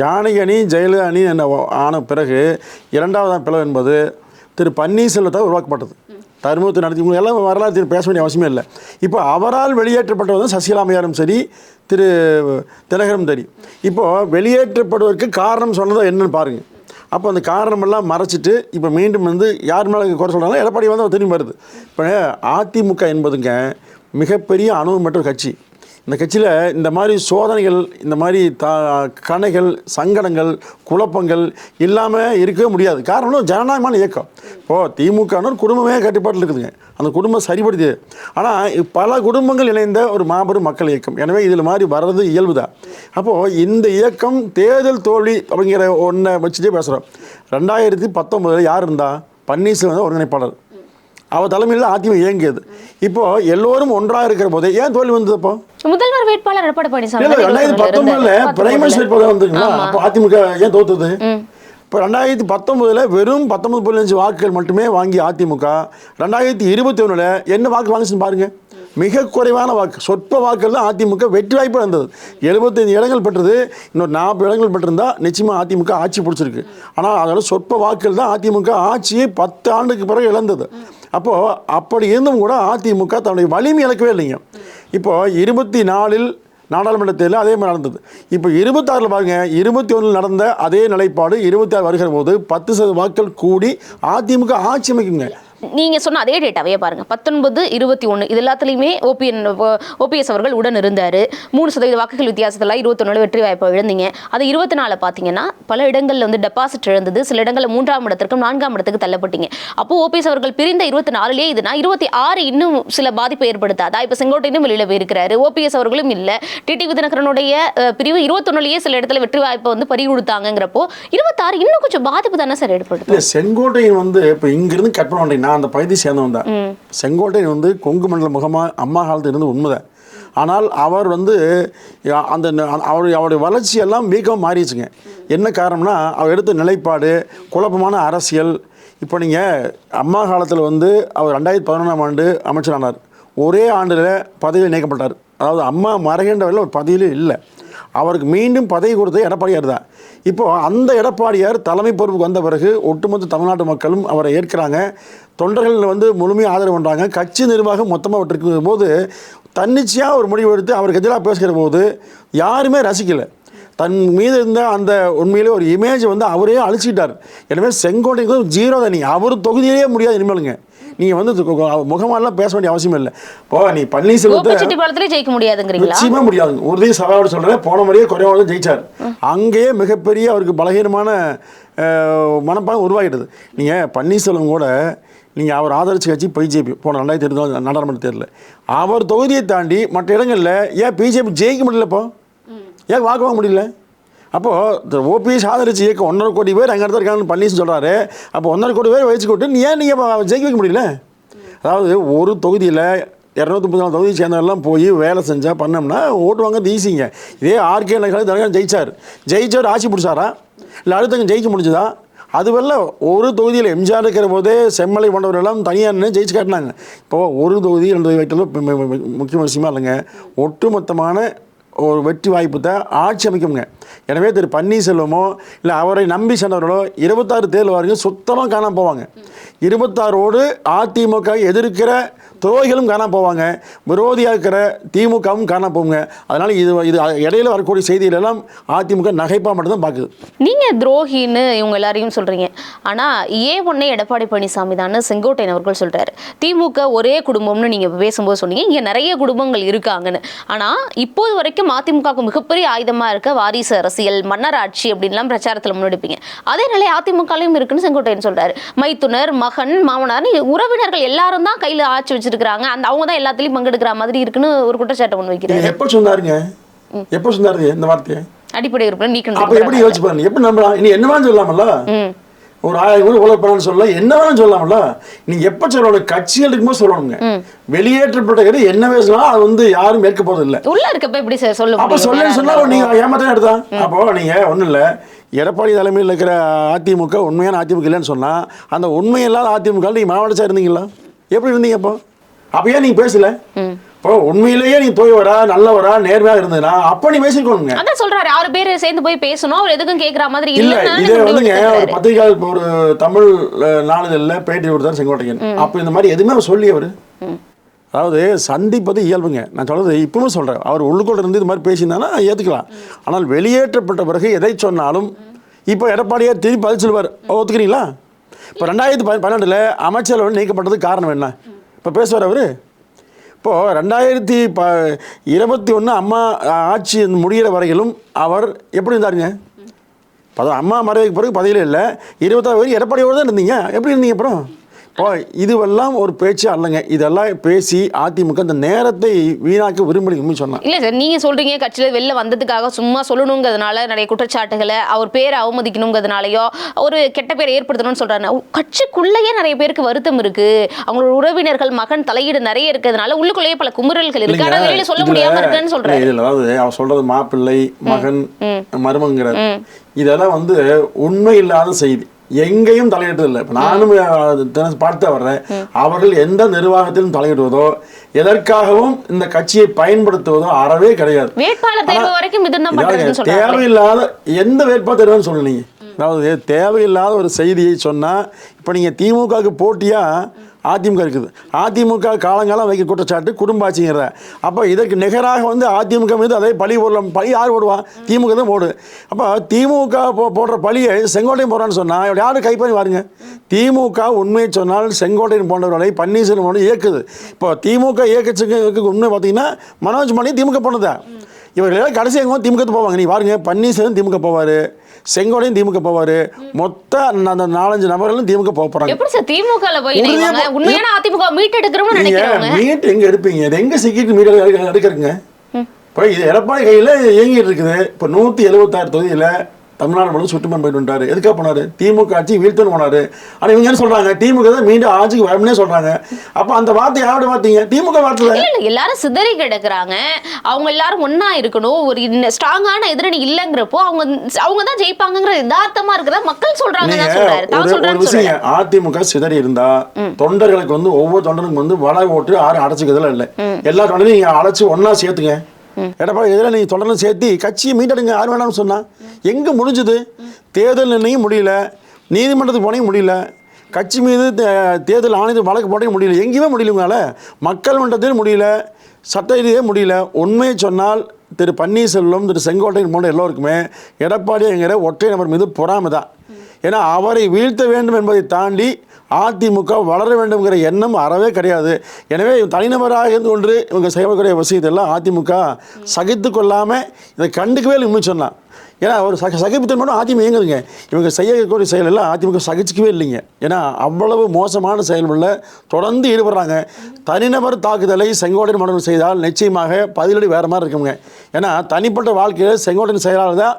ஜானகி அணி ஜெயலலிதா அணி என்ன ஆன பிறகு இரண்டாவதாம் பிளவு என்பது திரு பன்னீர்செல்வத்தால் உருவாக்கப்பட்டது. தருமத்தை நடத்தி எல்லாம் வரலாற்று பேச வேண்டிய அவசியமே இல்லை. இப்போ அவரால் வெளியேற்றப்பட்டவர் தான் சசிகலா அம்மையாரும் சரி திரு தினகரும் சரி. இப்போது வெளியேற்றப்படுவதற்கு காரணம் சொன்னது என்னன்னு பாருங்கள் அப்போ அந்த காரணமெல்லாம் மறைச்சிட்டு இப்போ மீண்டும் வந்து யார் மேலே குறை சொல்கிறாங்களோ எடப்பாடி வந்து அவர் திரும்பி வருது. இப்போ அதிமுக என்பதுங்க மிகப்பெரிய அனுபவம் பெற்ற கட்சி. இந்த கட்சியில் இந்த மாதிரி சோதனைகள் இந்த மாதிரி த கணைகள் சங்கடங்கள் குழப்பங்கள் இல்லாமல் இருக்கவே முடியாது. காரணம் ஜனநாயகமான இயக்கம். இப்போது திமுகன்னு ஒரு குடும்பமே கட்டுப்பாட்டில் இருக்குதுங்க. அந்த குடும்பம் சரிப்படுது ஆனால் பல குடும்பங்கள் இணைந்த ஒரு மாபெரும் மக்கள் இயக்கம். எனவே இதில் மாதிரி வர்றது இயல்பு தான் அப்போது இந்த இயக்கம் தேர்தல் தோல்வி அப்படிங்கிற ஒன்றை வச்சுட்டே பேசுகிறோம் ரெண்டாயிரத்தி பத்தொம்போதில் யார் இருந்தால் பன்னீர்செல்வம் ஒருங்கிணைப்பாளர். அவர் தலைமையில் அதிமுக இயங்கியது. இப்போ எல்லோரும் ஒன்றாக இருக்கிற போதே ஏன் தோல்வி வந்தது அப்போ? முதல்வர் வேட்பாளர் எடப்பாடி பழனிசாமி. ரெண்டாயிரத்தி பத்தொன்பதுல. பிரைமரி பத்தொன்பதுல. வேட்பாளர் வந்துங்களா. அப்போ அதிமுக ஏன் தோத்தது? இப்போ ரெண்டாயிரத்தி பத்தொன்பதுல வெறும் பத்தொன்பது புள்ளி அஞ்சு வாக்குகள் மட்டுமே வாங்கி அதிமுக ரெண்டாயிரத்தி இருபத்தி ஒண்ணுல என்ன வாக்கு வாங்குச்சுன்னு பாருங்க. மிக குறைவான வாக்கு சொற்ப வாக்குகள் தான் அதிமுக வெற்றி வாய்ப்பு இருந்தது. எழுபத்தைந்து இடங்கள் பெற்றது இன்னொரு நாற்பது இடங்கள் பெற்றிருந்தா நிச்சயமா அதிமுக ஆட்சி பிடிச்சிருக்கு. ஆனால் அதோட சொற்ப வாக்குகள் தான் அதிமுக ஆட்சியை பத்து ஆண்டுக்கு பிறகு இழந்தது. அப்போது அப்படி இருந்தும் கூட அதிமுக தன்னுடைய வலிமை இழக்கவே இல்லைங்க. இப்போது இருபத்தி நாலில் நாடாளுமன்ற தேர்தலில் அதே மாதிரி நடந்தது. இப்போ இருபத்தாறில் பாருங்க இருபத்தி ஒன்றில் நடந்த அதே நிலைப்பாடு இருபத்தி ஆறு வருகிற போது பத்து சதவீத வாக்குகள் கூடி அதிமுக ஆட்சி அமைக்குங்க. நீங்க சொன்ன அதே டேட்டாவே பாருங்க. பத்தொன்பது இருபத்தி ஒன்று இது எல்லாத்துலேயுமே ஓபிஎன் ஓபிஎஸ் அவர்கள் உடன் இருந்தாரு. மூணு சதவீத வாக்குகள் வித்தியாசத்தில் இருபத்தொன்னு வெற்றி வாய்ப்பை இழந்தீங்க. அது இருபத்தி நாலு பார்த்தீங்கன்னா பல இடங்களில் வந்து டெபாசிட் இழந்தது. சில இடங்களில் மூன்றாம் இடத்திற்கும் நான்காம் இடத்துக்கு தள்ளப்பட்டீங்க. அப்போ ஓபிஎஸ் அவர்கள் பிரிந்த இருபத்தி நாலுலேயே இதுனா இருபத்தி ஆறு இன்னும் சில பாதிப்பை ஏற்படுத்தாதா? இப்போ செங்கோட்டையிலும் வெளியில் போயிருக்கிறாரு. ஓபிஎஸ் அவர்களும் இல்லை. டிடிவி தினகரனுடைய பிரிவு இருபத்தொன்னுலேயே சில இடத்துல வெற்றி வாய்ப்பை வந்து பறி கொடுத்தாங்கிறப்போ இருபத்தாறு இன்னும் கொஞ்சம் பாதிப்பு தானே சார் ஏற்படுத்தும்? செங்கோட்டையின் வந்து இப்போ இங்கிருந்து கட் பண்ண நான் அந்த பகுதி சேர்ந்தவன் தான் செங்கோட்டையன் வந்து கொங்கு மண்டல முகமாக அம்மா காலத்துல இருந்து உண்மைதான். ஆனால் அவர் வந்து அந்த அவருடைய வளர்ச்சி எல்லாம் வீக்கம் மாறிடுச்சுங்க. என்ன காரணம்னா அவர் எடுத்த நிலைப்பாடு குழப்பமான அரசியல். இப்போ நீங்கள் அம்மா காலத்தில் வந்து அவர் ரெண்டாயிரத்தி பதினொன்றாம் ஆண்டு அமைச்சரானார் ஒரே ஆண்டில் பதவியில் நீக்கப்பட்டார். அதாவது அம்மா மறைகின்ற வரையில் ஒரு பதவியிலே இல்லை. அவருக்கு மீண்டும் பதவி கொடுத்தது எடப்பாடியார் தான். இப்போ அந்த எடப்பாடியார் தலைமை பொறுப்புக்கு வந்த பிறகு ஒட்டுமொத்த தமிழ்நாட்டு மக்களும் அவரை ஏற்கிறாங்க. தொண்டர்கள் வந்து முழுமையாக ஆதரவு பண்ணுறாங்க கட்சி நிர்வாகம் மொத்தமாக விட்டுருக்கும் போது தன்னிச்சையாக ஒரு முடிவு எடுத்து அவருக்கு எதிராக பேசுகிற போது யாருமே ரசிக்கலை. தன் மீது இருந்த அந்த உண்மையிலே ஒரு இமேஜ் வந்து அவரே அழிச்சிட்டார் எனவே செங்கோட்டைக்கு வந்து ஜீரோ தான் நீங்கள் அவர் தொகுதியிலேயே முடியாது இனிமேலுங்க. நீங்கள் வந்து முகமாலாம் பேச வேண்டிய அவசியம் இல்லை. இப்போ நீ பன்னீர்செல்வத்தை ஜெயிக்க முடியாதுங்கிறீங்களா? நிச்சயமா முடியாது. உறுதி சவாலோடு சொல்றேன். போன முறையே குறைவாக ஜெயிச்சார். அங்கேயே மிகப்பெரிய அவருக்கு பலகீனமான அஹ், மனப்பான்மை உருவாகிடுது நீங்கள் பன்னீர்செல்வம் கூட நீங்கள் அவர் ஆதரிச்சு கட்சி பிஜேபி போன ரெண்டாயிரத்தி இருபது நாடாளுமன்ற தேர்தலில். அவர் தொகுதியை தாண்டி மற்ற இடங்களில் ஏன் பிஜேபி ஜெயிக்க முடியல இப்போ? ஏன் வாக்கு வாங்க முடியல? அப்போது ஓபிஎஸ் ஆதரிச்சு இயக்கம் ஒன்றரை கோடி பேர் அங்கே இடத்துல இருக்காங்கன்னு பன்னீர் சொல்கிறாரு அப்போ ஒன்றரை கோடி பேர் வச்சு கொட்டு நீ ஏன் நீங்கள் ஜெயிக்க வைக்க முடியல? அதாவது ஒரு தொகுதியில் இரநூத்தி முப்பத்தி நாலு தொகுதி சேர்ந்தவெல்லாம் போய் வேலை செஞ்சால் பண்ணோம்னா ஓட்டு வாங்கிறது ஈஸிங்க இதே ஆர்கே நகர் தலைவர் ஜெயிச்சார். ஜெயிச்சவர் ஆட்சி பிடிச்சாரா? இல்லை அடுத்தவங்க ஜெயிக்க முடிஞ்சுதா? அதுவல்ல ஒரு தொகுதியில் எம்ஜிஆர் இருக்கிற போதே செம்மலை போன்றவரெல்லாம் தனியாக நின்று ஜெயிச்சு காட்டினாங்க. இப்போ ஒரு தொகுதி ரெண்டு தொகுதி முக்கிய விஷயமா இல்லைங்க. ஒட்டுமொத்தமான ஒரு வெற்றி வாய்ப்பு தான் ஆட்சி அமைக்குங்க எனவே திரு பன்னீர்செல்வமோ இல்லை அவரை நம்பி சென்றவர்களோ இருபத்தாறு தேர்தல் வரைக்கும் சுத்தமாக காணாமல் போவாங்க. இருபத்தாறோடு அதிமுக எதிர்க்கிற துரோகிகளும் காணாம போவாங்க. விரோதியாக இருக்கிற திமுகவும் காணாம போவாங்க அதனால் இது இது இடையில வரக்கூடிய செய்திகள் எல்லாம் அதிமுக நகைப்பாக மட்டும்தான் பார்க்குது நீங்க துரோகின்னு இவங்க எல்லாரையும் சொல்றீங்க. ஆனா ஏ ஒன்னே எடப்பாடி பழனிசாமி தான் செங்கோட்டையன் அவர்கள் சொல்றாரு. திமுக ஒரே குடும்பம்னு நீங்க பேசும்போது சொன்னீங்க. இங்க நிறைய குடும்பங்கள் இருக்காங்கன்னு. ஆனா இப்போது வரைக்கும் அதிமுகவுக்கு மிகப்பெரிய ஆயுதமா இருக்க வாரிசு அரசியல் மன்னர் ஆட்சி அப்படின்லாம் பிரச்சாரத்தில் முன்னெடுப்பீங்க. அதே நிலை அதிமுகலையும் இருக்குன்னு செங்கோட்டையன் சொல்றாரு. மைத்துனர் மகன் மாமனார் உறவினர்கள் எல்லாரும் தான் கையில ஆட்சி வச்சு வச்சிருக்காங்க அந்த அவங்க தான் எல்லாத்துலயும் பங்கெடுக்கிற மாதிரி இருக்குன்னு ஒரு குற்றச்சாட்டை முன் வைக்கிறாரு. இது எப்போ சொன்னாருங்க? எப்போ சொன்னாரு இந்த வார்த்தையை? அடிப்படை உறுப்பினர் நீக்கணும் அப்போ எப்படி யோசிச்சு பாருங்க. எப்படி நம்பலாம் இனி என்ன ம். ஒரு ஆயிரம் கோடி ஊழல் பண்ணான்னு சொல்லலாம் என்ன வேணும் சொல்லலாம்ல? நீங்க எப்ப சொல்லணும்? கட்சிகள் இருக்கும்போது சொல்லணுங்க. வெளியேற்றப்பட்ட என்ன பேசலாம் அது வந்து யாரும் ஏற்க போறது இல்ல. உள்ள இருக்கப்ப எப்படி சார் சொல்ல அப்ப? சொல்லுன்னு சொன்னா நீங்க ஏமாத்தான் எடுத்தா அப்போ நீங்க ஒண்ணும் இல்ல. எடப்பாடி தலைமையில் இருக்கிற அதிமுக உண்மையான அதிமுக இல்லைன்னு சொன்னா அந்த உண்மை இல்லாத அதிமுக நீங்க மாவட்ட சார் இருந்தீங்களா? எப்படி இருந்தீங்க அப்போ? அப்ப ஏன் நீங்க பேசல? இப்போ உண்மையிலேயே நீங்க தோய்வரா நல்லவரா நேர்மையா இருந்ததுன்னா அப்ப நீ பேசிக்கணுங்க அதான் சொல்றாரு. ஆறு பேர் சேர்ந்து போய் பேசணும். அவர் எதுக்கும் கேக்குற மாதிரி இல்ல இதே வந்துங்க ஒரு. பத்திரிகையாளர் ஒரு தமிழ் நாளிதழ்ல பேட்டி கொடுத்தாரு செங்கோட்டையன். அப்ப இந்த மாதிரி எதுவுமே அவர் சொல்லி அவரு. அதாவது சந்திப்பது இயல்புங்க. நான் சொல்றது இப்பவும் சொல்றேன். அவர் உள்ளுக்குள்ள இருந்து இது மாதிரி பேசியிருந்தானா ஏத்துக்கலாம். ஆனால் வெளியேற்றப்பட்ட பிறகு எதை சொன்னாலும் இப்போ எடப்பாடியார் திருப்பி பதில் சொல்லுவார். ஒத்துக்கிறீங்களா? இப்போ ரெண்டாயிரத்தி பன்னெண்டில் அமைச்சரவை நீக்கப்பட்டதுக்கு காரணம் என்ன? இப்போ பேசுவார் அவர். இப்போது ரெண்டாயிரத்தி ப இருபத்தி ஒன்று அம்மா ஆட்சி முடிகிற வரையிலும் அவர் எப்படி இருந்தாருங்க? பதம் அம்மா மறைவுக்கு பிறகு பதவியில் இல்லை. இருபத்தாறு வரைக்கும் எடப்பாடியோடு தான் இருந்தீங்க. எப்படி இருந்தீங்க அப்புறம்? இப்போ இதுவெல்லாம் ஒரு பேச்சு அல்லங்க. இதெல்லாம் பேசி அதிமுக இந்த நேரத்தை வீணாக்க விரும்பி சொன்னான் இல்ல சார் நீங்க சொல்றீங்க கட்சியில வெளில வந்ததுக்காக சும்மா சொல்லணுங்கிறதுனால நிறைய குற்றச்சாட்டுகளை அவர் பேரை அவமதிக்கணுங்கிறதுனாலயோ ஒரு கெட்ட பேரை ஏற்படுத்தணும்னு சொல்றாரு கட்சிக்குள்ளேயே நிறைய பேருக்கு வருத்தம் இருக்கு. அவங்களோட உறவினர்கள் மகன் தலையீடு நிறைய இருக்கிறதுனால உள்ளுக்குள்ளேயே பல குமுறல்கள் இருக்கு. ஆனா வெளியில சொல்ல முடியாம இருக்குன்னு சொல்றாரு. இதில் அதாவது அவர் சொல்றது மாப்பிள்ளை மகன் மருமங்கிறார் இதெல்லாம் வந்து உண்மை இல்லாத செய்தி. எங்கேயும் தலையிட்டது இல்லை இப்போ நானும் பார்த்து வர்றேன். அவர்கள் எந்த நிர்வாகத்திலும் தலையிடுவதோ எதற்காகவும் இந்த கட்சியை பயன்படுத்துவதோ அறவே கிடையாது. தேவையில்லாத எந்த வேட்பாளர் தேர்வுன்னு சொல்லுங்க அதாவது தேவையில்லாத ஒரு செய்தியை சொன்னால் இப்போ நீங்கள் திமுகவுக்கு போட்டியாக அதிமுக இருக்குது. அதிமுக காலங்காலம் வைக்க குற்றச்சாட்டு குடும்ப ஆட்சிங்கிற அப்போ இதற்கு நிகராக வந்து அதிமுக மீது அதே பழி போடலாம். பழி யார் போடுவான் திமுக தான் போடு. அப்போ திமுக போ- போடுற பழியை செங்கோட்டையன் போடுறான்னு சொன்னால் இவர் யாரும் கைப்பறி பாருங்க. திமுக உண்மையை சொன்னால் செங்கோட்டையன் போன்றவர்களை பன்னீர்செல்வம் இயக்குது இப்போ திமுக இயக்கச்சுக்கு உண்மை பார்த்தீங்கன்னா மனோஜ் மணி திமுக போனதா இவர்கள் கடைசி எங்க திமுக போவாங்க. நீ பாருங்க பன்னீர்செல்வம் திமுக போவாரு செங்கோடையும் திமுக போவாரு. மொத்த அந்த நாலஞ்சு நபர்களும் திமுக போக போறாங்க. எப்படி சார் திமுகல போய் உண்மையான அதிமுக மீட்டெடுக்கிறோம்னு நீங்க நினைக்கிறவங்க. மீட் எங்க எடுப்பீங்க? இது எங்க சிக்கிட்டு மீட் எடுக்க- எடுக்கிறீங்க இப்போ இது எடப்பாடி கையில இயங்கிட்டு இருக்குது. இப்போ நூத்தி எழுபத்தாறு தொகுதியில தமிழ்நாடு முழுவதும் சுற்றுப்பயணம் போயிட்டு வந்துட்டாரு. எதுக்காக போனாரு? திமுக ஆட்சி வீழ்த்தணும் போனாரு. ஆனா இவங்க என்ன சொல்றாங்க? திமுக தான் மீண்டும் ஆட்சிக்கு வரணும்னே சொல்றாங்க. அப்ப அந்த வார்த்தை யாரோட வார்த்தைங்க? திமுக வார்த்தை எல்லாரும் சிதறி கிடக்குறாங்க. அவங்க எல்லாரும் ஒண்ணா இருக்கணும். ஒரு ஸ்ட்ராங்கான எதிரணி இல்லங்கிறப்போ அவங்க அவங்க தான் ஜெயிப்பாங்கங்கிற யதார்த்தமா இருக்கிறதா மக்கள் தான் ஒரு விஷயம் அதிமுக சிதறி இருந்தா தொண்டர்களுக்கு வந்து ஒவ்வொரு தொண்டனுக்கும் வந்து வள ஓட்டு யாரும் அடைச்சிக்கிறதுல இல்லை. எல்லா தொண்டரையும் நீங்க அழைச்சு ஒண்ணா சேர்த்துங்க. எடப்பாடி எதில் நீங்கள் தொடர்ந்து சேர்த்து கட்சியை மீட்டெடுங்க. யார் வேணாம்னு சொன்னால் எங்கே முடிஞ்சது? தேர்தல் நிர்ணயம் முடியல. நீதிமன்றத்துக்கு போனையும் முடியல. கட்சி மீது தே- தேர்தல் ஆணையத்தில் வழக்கு போட்டையும் முடியல. எங்கேயுமே முடியல உங்களால். மக்கள் மன்றத்திலும் முடியல. சட்ட ரீதியே முடியல. உண்மையை சொன்னால் திரு பன்னீர்செல்வம் திரு செங்கோட்டையன் போன்ற எல்லோருக்குமே எடப்பாடி என்கிற ஒற்றை நபர் மீது பொறாமை தான். ஏன்னா அவரை வீழ்த்த வேண்டும் என்பதை தாண்டி அதிமுக வளர வேண்டும்ங்கிற எண்ணம் அறவே கிடையாது. எனவே தனிநபராக இருந்து கொண்டு இவங்க செய்யக்கூடிய விஷயத்தெல்லாம் அதிமுக சகித்து கொள்ளாமல் இதை கண்டுக்கவே இல்லை உண்மை சொன்னான். ஏன்னா ஒரு சக சகிப்புத்தன் மட்டும் அதிமுக இயங்குதுங்க. இவங்க செய்யக்கூடிய செயல் எல்லாம் அதிமுக சகிச்சிக்கவே இல்லைங்க. ஏன்னா அவ்வளவு மோசமான செயல்களில் தொடர்ந்து ஈடுபடுறாங்க. தனிநபர் தாக்குதலை செங்கோட்டையன் மன்னர் செய்தால் நிச்சயமாக பதிலடி வேறு மாதிரி இருக்குங்க. ஏன்னா தனிப்பட்ட வாழ்க்கையில் செங்கோட்டையன் செயலாளர் தான்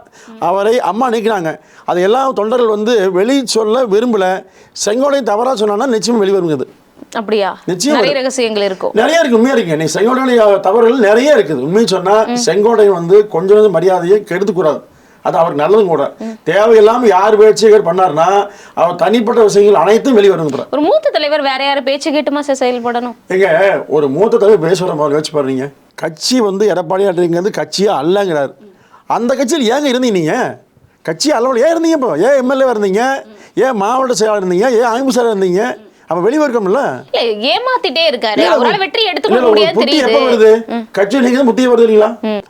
அவரை அம்மா நீக்கினாங்க. அதை எல்லாம் தொண்டர்கள் வந்து வெளி சொல்ல விரும்பல. செங்கோட்டையன் தவறாக சொன்னான்னா நிச்சயமாக வெளிவருங்க இது அப்படியா? நிச்சயம் நிறைய ரகசியங்கள் இருக்கும் நிறைய இருக்கு உண்மையா இருக்கு நீ தவறுகள் நிறைய இருக்குது. உண்மையை சொன்னா செங்கோட்டையன் வந்து கொஞ்சம் கொஞ்சம் மரியாதையை கெடுத்துக்கூடாது அது அவருக்கு நல்லதும் கூட. தேவையில்லாம யார் பேச்சுகள் பண்ணாருன்னா அவர் தனிப்பட்ட விஷயங்கள் அனைத்தும் வெளிவருங்க ஒரு மூத்த தலைவர் வேற யாரும் பேச்சு கேட்டுமா சார் செயல்படணும்? எங்க ஒரு மூத்த தலைவர் பேசுகிற மாதிரி வச்சு பாருங்க. கட்சி வந்து எடப்பாடியாட்டுங்கிறது கட்சியா அல்லங்கிறார். அந்த கட்சியில் ஏங்க இருந்தீங்க நீங்க? கட்சி அல்லவல் ஏன் இருந்தீங்க இப்போ? ஏன் எம்எல்ஏ இருந்தீங்க? ஏன் மாவட்ட செயலாளர் இருந்தீங்க? ஏன் அமைப்பு செயலாளர் இருந்தீங்க? அப்போ இல்ல ஏமாத்திட்டே இருக்காரு. அவரால வெற்றி எடுத்துக்க முடியாது புத்தி எப்ப தெரியுது. வருது? கட்சி நீங்க புத்தி வருது இல்லைங்களா?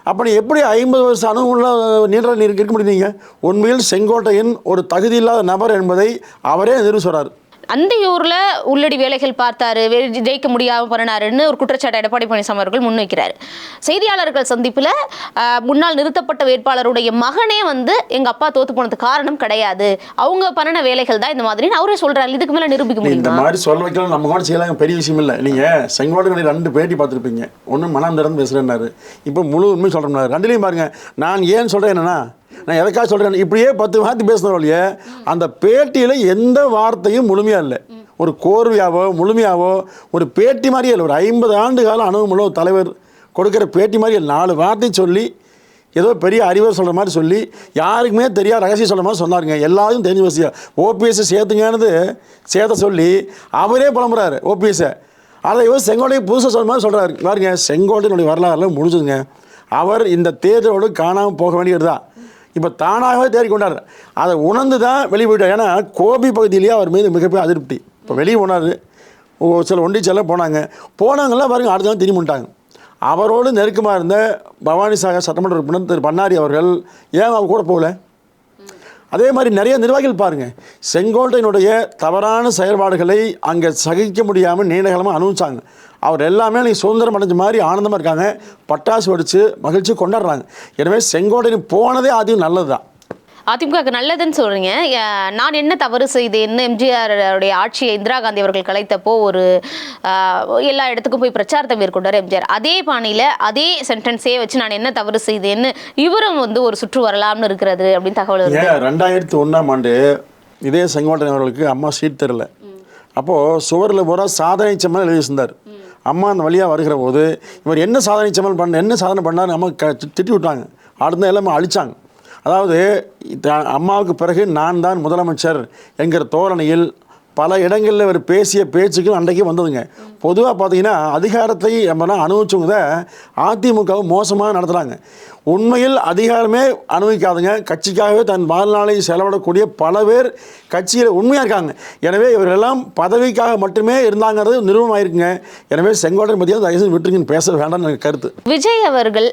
அப்ப நீ எப்படி ஐம்பது வருஷம் அனுபவமுள்ள நீண்ட இருக்க முடியுங்க உண்மையில் செங்கோட்டையன் ஒரு தகுதி இல்லாத நபர் என்பதை அவரே எதிர்ப்பு சொல்றாரு. அந்த ஊர்ல உள்ளடி வேலைகள் பார்த்தாரு ஜெயிக்க முடியாம பண்ணாருன்னு ஒரு குற்றச்சாட்டு எடப்பாடி பழனிசாமி அவர்கள் முன்வைக்கிறார் செய்தியாளர்கள் சந்திப்புல முன்னாள் நிறுத்தப்பட்ட வேட்பாளருடைய மகனே வந்து எங்க அப்பா தோத்து போனதுக்கு காரணம் கிடையாது. அவங்க பண்ணின வேலைகள் தான் இந்த மாதிரி அவரே சொல்றாரு. இதுக்கு மேல நிரூபிக்க நீ இந்த முடியுமா? மாதிரி சொல்ல வைக்கலாம். நம்ம கூட செய்யலாம். பெரிய விஷயம் இல்லை. நீங்க செங்கோட்டையன் ரெண்டு பேட்டி பார்த்துருப்பீங்க. ஒன்று மனம் திறந்து பேசுறேன்னாரு. இப்போ முழு உண்மை சொல்றேன்னாரு. ரெண்டுலையும் பாருங்க. நான் ஏன் சொல்றேன் என்னன்னா நான் எதுக்காக சொல்கிறேன் இப்படியே பத்து வார்த்தை பேசுனோம் இல்லையே? அந்த பேட்டியில் எந்த வார்த்தையும் முழுமையாக இல்லை. ஒரு கோர்வையாவோ முழுமையாவோ ஒரு பேட்டி மாதிரியே இல்லை. ஒரு ஐம்பது ஆண்டு கால அனுபவமுள்ள ஒரு தலைவர் கொடுக்குற பேட்டி மாதிரி நாலு வார்த்தை சொல்லி ஏதோ பெரிய அறிவர் சொல்கிற மாதிரி சொல்லி யாருக்குமே தெரியாத ரகசியம் சொல்கிற மாதிரி சொன்னாருங்க. எல்லாரும் தெரிஞ்ச விஷயம். ஓபிஎஸ் சேர்த்துங்கன்னு சேர்த்த சொல்லி அவரே புலம்புறாரு ஓபிஎஸ்ஸை அதை இவர் செங்கோட்டையை புதுசாக சொல்கிற மாதிரி சொல்கிறாரு பாருங்க செங்கோட்டையினுடைய வரலாறுலாம் முடிஞ்சதுங்க. அவர் இந்த தேர்தலோடு காணாமல் போக வேண்டியது தான் இப்போ தானாகவே தேடிக்கொண்டார் அதை உணர்ந்து தான் வெளியே போயிட்டார் ஏன்னா கோபி பகுதியிலேயே அவர் மீது மிகப்பெரிய அதிருப்தி. இப்போ வெளியே போனார். ஓ சில ஒண்டி போனாங்க. போனவங்கெல்லாம் பாருங்க அடுத்த நாள் திரும்பிட்டாங்க அவரோடு நெருக்கமாக இருந்த பவானி சாகர் சட்டமன்ற உறுப்பினர் திரு பண்ணாரி அவர்கள் ஏன் அவர் கூட போகல? அதே மாதிரி நிறைய நிர்வாகிகள் பாருங்கள் செங்கோட்டையினுடைய தவறான செயல்பாடுகளை அங்கே சகிக்க முடியாமல் நீண்ட காலமாக அனுபவிச்சாங்க. அவர் எல்லாமே நீ சுதந்திரம் அடைஞ்ச மாதிரி ஆனந்தமாக இருக்காங்க. பட்டாசு வெடிச்சு மகிழ்ச்சி கொண்டாடுறாங்க. எனவே செங்கோட்டையன் போனதே அது நல்லது தான் அதிமுக நல்லதுன்னு சொல்றீங்க. அஹ் நான் என்ன தவறு செய்தேன்னு எம்ஜிஆர் உடைய ஆட்சியை இந்திரா காந்தி அவர்கள் கலைத்தப்போ ஒரு எல்லா இடத்துக்கும் போய் பிரச்சாரத்தை மேற்கொண்டார் எம்ஜிஆர். அதே பாணியில அதே சென்டென்ஸே வச்சு நான் என்ன தவறு செய்தேன்னு இவரும் வந்து ஒரு சுற்று வரலாம்னு இருக்கிறது அப்படின்னு தகவல் ரெண்டாயிரத்தி ஒன்றாம் ஆண்டு இதே செங்கோட்டையன் அவர்களுக்கு அம்மா சீட் தரல. அப்போது சுவரில் பூரா சாதனை செம்மல் எழுதி வச்சிருந்தார். அம்மா அந்த வழியாக வருகிற போது இவர் என்ன சாதனை சமல் பண்ண என்ன சாதனை பண்ணார் அம்மா க திட்டி விட்டாங்க. அடுத்த எல்லாமே அழிச்சாங்க. அதாவது அம்மாவுக்கு பிறகு நான் தான் முதலமைச்சர் என்கிற தோரணையில் பல இடங்களில் இவர் பேசிய பேச்சுக்கள் அன்றைக்கே வந்ததுங்க. பொதுவாக பார்த்தீங்கன்னா அதிகாரத்தை நம்ம அனுபவிச்சவங்க தான் அதிமுகவை மோசமாக நடத்துகிறாங்க உண்மையில் அதிகாரமே அனுபவிக்காதுங்க கட்சிக்காகவே தன் வாழ்நாளை செலவிடக்கூடிய பல பேர் கட்சியில் உண்மையாக இருக்காங்க. எனவே இவரெல்லாம் பதவிக்காக மட்டுமே இருந்தாங்கிறது நிறுவனமாயிருக்குங்க எனவே செங்கோட்டையன் பற்றியும் தயவு செஞ்சு விட்டுருங்கன்னு பேச வேண்டாம்னு எனக்கு கருத்து. விஜய் அவர்கள்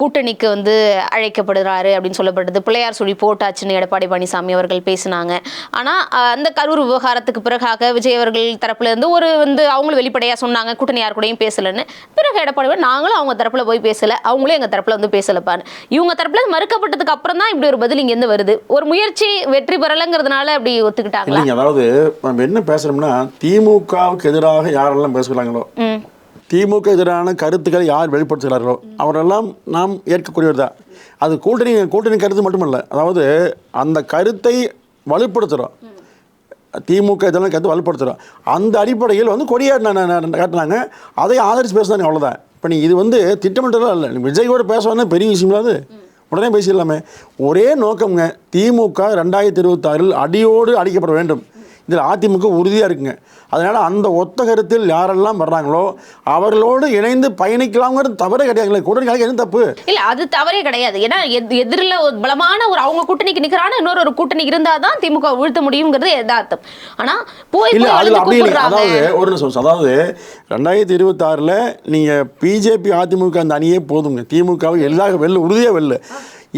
கூட்டணிக்கு வந்து அழைக்கப்படுறாரு அப்படின்னு சொல்லப்பட்டது. பிள்ளையார் சொல்லி போட்டாச்சுன்னு எடப்பாடி பழனிசாமி அவர்கள் பேசினாங்க. ஆனால் அந்த கரூர் விவகாரத்துக்கு பிறகாக விஜய் அவர்கள் தரப்புலேருந்து ஒரு வந்து அவங்களும் வெளிப்படையாக சொன்னாங்க. கூட்டணி யார் கூடயும் பேசலைன்னு. பிறகு எடப்பாடி நாங்களும் அவங்க தரப்பில் போய் பேசலை. அவங்களும் எங்கள் தரப்பில் வந்து பேசலை. பேசலப்பான்னு இவங்க தரப்புல மறுக்கப்பட்டதுக்கு அப்புறம் தான் இப்படி ஒரு பதில் இங்கேருந்து வருது. ஒரு முயற்சி வெற்றி பெறலைங்கிறதுனால அப்படி ஒத்துக்கிட்டாங்களா? இல்லைங்க அதாவது நம்ம என்ன பேசுகிறோம்னா திமுகவுக்கு எதிராக யாரெல்லாம் பேசுகிறாங்களோ திமுக எதிரான கருத்துக்களை யார் வெளிப்படுத்துகிறார்களோ அவரெல்லாம் நாம் ஏற்கக்கூடியவர் தான். அது கூட்டணி கூட்டணி கருத்து மட்டுமல்ல. அதாவது அந்த கருத்தை வலுப்படுத்துகிறோம் திமுக இதெல்லாம் கருத்து வலுப்படுத்துகிறோம் அந்த அடிப்படையில் வந்து கொடியாட்டு காட்டினாங்க அதை ஆதரித்து பேசுனாங்க அவ்வளோதான் இப்போ நீ இது வந்து திட்டமிட்டலாம் இல்லை. நீ விஜய் கூட பேசுவானே பெரிய விஷயம் இல்லாது உடனே பேசிடலாமே. ஒரே நோக்கம்ங்க திமுக ரெண்டாயிரத்தி இருபத்தாறில் அடியோடு அடிக்கப்பட வேண்டும். இதில் அதிமுக உறுதியாக இருக்குங்க. அதனால் அந்த ஒத்த கருத்தில் யாரெல்லாம் வர்றாங்களோ அவர்களோடு இணைந்து பயணிக்கலாங்கிறது தவறே கிடையாதுங்களே கூட்டணி என்ன தப்பு? இல்ல அது தவறே கிடையாது. ஏன்னா எத்- எதிரில ஒரு பலமான ஒரு அவங்க கூட்டணிக்கு நிக்கிறான இன்னொரு ஒரு கூட்டணி இருந்தாதான் திமுக வீழ்த்த முடியுங்கிறது யதார்த்தம் ஆனா போய் இல்ல அதுல அப்படி இல்லை. அதாவது ஒரு நிமிஷம் அதாவது ரெண்டாயிரத்தி இருபத்தாறில் நீங்கள் பிஜேபி அதிமுக அந்த அணியே போதுங்க. திமுகவை எளிதாக வெல்ல உறுதியாக வெல்ல.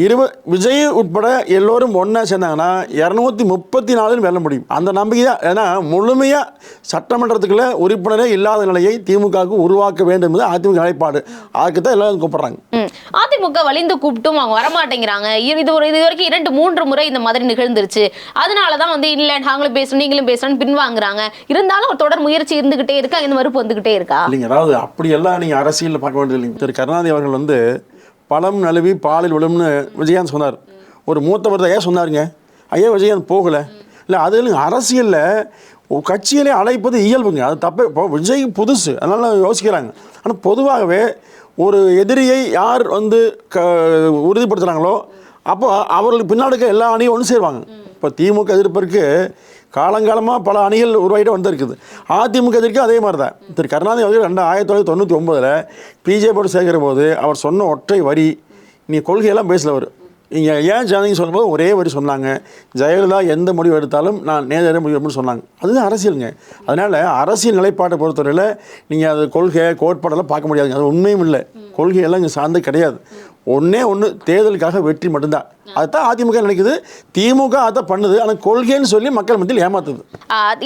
இருப விஜய் உட்பட எல்லோரும் ஒன்றா சேர்ந்தாங்கன்னா இரநூத்தி முப்பத்தி நாலுன்னு வெல்ல முடியும். அந்த நம்பிக்கை தான் ஏன்னா முழுமையாக சட்டமன்றத்துக்குள்ள உறுப்பினரே இல்லாத நிலையை திமுகவுக்கு உருவாக்க வேண்டும் என்பது அதிமுக நிலைப்பாடு. அதுக்கு தான் எல்லாரும் கூப்பிட்றாங்க. அதிமுக வலிந்து கூப்பிட்டும் அவங்க வரமாட்டேங்கிறாங்க. இது இது ஒரு இது வரைக்கும் இரண்டு மூன்று முறை இந்த மாதிரி நிகழ்ந்துருச்சு. அதனாலதான் வந்து இல்ல நாங்களும் பேசணும் நீங்களும் பேசணும்னு பின்வாங்குறாங்க. இருந்தாலும் ஒரு தொடர் முயற்சி இருந்துகிட்டே இருக்கா? இந்த மறுப்பு வந்துகிட்டே இருக்கா? இல்லைங்க அதாவது அப்படியெல்லாம் நீங்கள் அரசியலில் பார்க்க வேண்டியது இல்லைங்க திரு. கருணாநிதி அவர்கள் வந்து பழம் நழுவி பாலில் விழும்னு விஜயகாந்த் சொன்னார். ஒரு மூத்தவர் ஏன் சொன்னாருங்க? ஐயா விஜயகாந்த் போகலை. இல்லை அது அரசியலில் கட்சியிலே அழைப்பது இயல்புங்க. அது தப்பு இப்போ விஜய் புதுசு அதனால் யோசிக்கிறாங்க. ஆனால் பொதுவாகவே ஒரு எதிரியை யார் வந்து க உறுதிப்படுத்துகிறாங்களோ அப்போ அவர்களுக்கு பின்னாடி எல்லா அணியும் ஒன்று சேருவாங்க. இப்போ திமுக எதிர்ப்பிற்கு காலங்காலமாக பல அணிகள் உருவாகிட்டு வந்திருக்குது. அதிமுக எதிர்க்கும் அதே மாதிரி தான் திரு கருணாநிதி அவர்கள் ரெண்டு ஆயிரத்தி தொள்ளாயிரத்தி தொண்ணூற்றி ஒம்பதில் பிஜேபியோடு சேர்க்கிற போது அவர் சொன்ன ஒற்றை வரி நீ கொள்கையெல்லாம் பேசல அவர் இங்கே ஏன் ஜனங்க சொல்லும்போது ஒரே வரி சொன்னாங்க. ஜெயலலிதா எந்த முடிவு எடுத்தாலும் நான் நேரடியாக முடிவு எடுப்பேன்னு சொன்னாங்க. அதுதான் அரசியலுங்க. அதனால் அரசியல் நிலைப்பாட்டை பொறுத்தவரையில் நீங்கள் அது கொள்கை கோட்பாடெல்லாம் பார்க்க முடியாதுங்க. அது உண்மையும் இல்லை. கொள்கையெல்லாம் இங்கே சார்ந்து கிடையாது. ஒன்றே ஒன்று தேர்தலுக்காக வெற்றி மட்டும்தான். அதுதான் அதிமுக நினைக்குது. திமுக அதை பண்ணுது. ஆனால் கொள்கைன்னு சொல்லி மக்கள் மத்தியில் ஏமாத்துது.